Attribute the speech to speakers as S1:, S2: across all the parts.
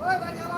S1: 喂大娘啊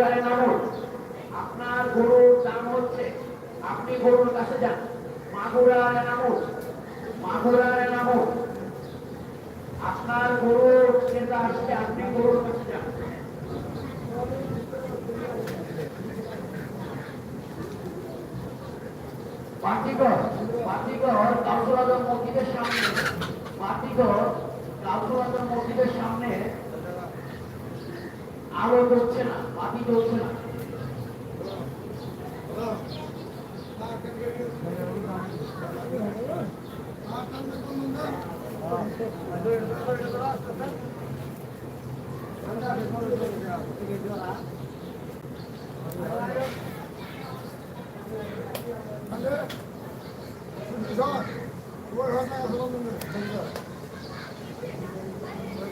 S1: মাগুরায় নামুন আপনার গরুর দাম হচ্ছে আপনি গরুর কাছে যান। মাগুরায় মাগুরায় আপনার আসছে আপনি গরুর কাছে যান। পাটিগড় পাটিগড় মসজিদের সামনে পাটিগড় কাউসুরাজন মসজিদের সামনে আলো জ্বলছে না বাতি জ্বলছে না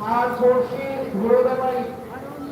S1: মাল পড়ছে ধুলো ব্যাপারী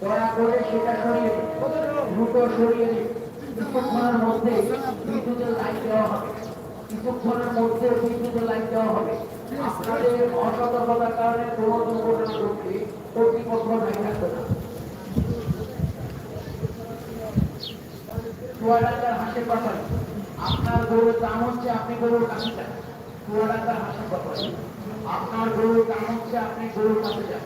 S1: সেটা করে সেটা সরিয়ে দ্রুত সরিয়ে কিছুক্ষণের মধ্যে বিদ্যুতের লাইট দেওয়া হবে কিছুক্ষণের মধ্যে বিদ্যুতের লাইট দেওয়া হবে আপনাদের অসতর্কতার কারণে কোনো দুর্ঘটনা ঘটলে কর্তৃপক্ষ দায়ী থাকবে না ব্যাপারে আপনার গরুর দাম হচ্ছে আপনি গরুর কাছে যান। চুয়াডাঙ্গার হাসের কথা। আপনার গরুর দাম হচ্ছে আপনি গরুর কাছে যান।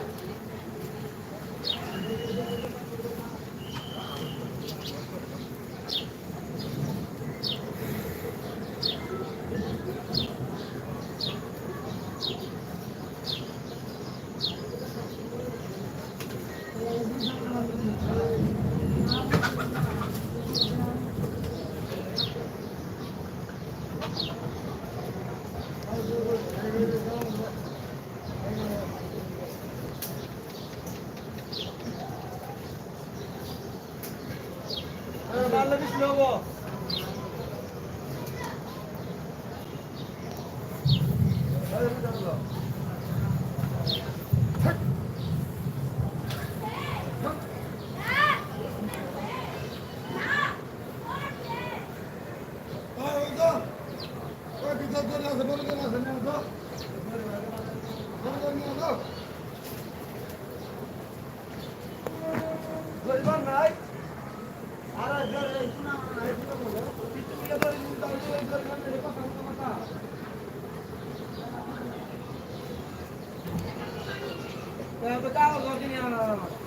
S2: 날라주시 려고. Let's go. Takut kau.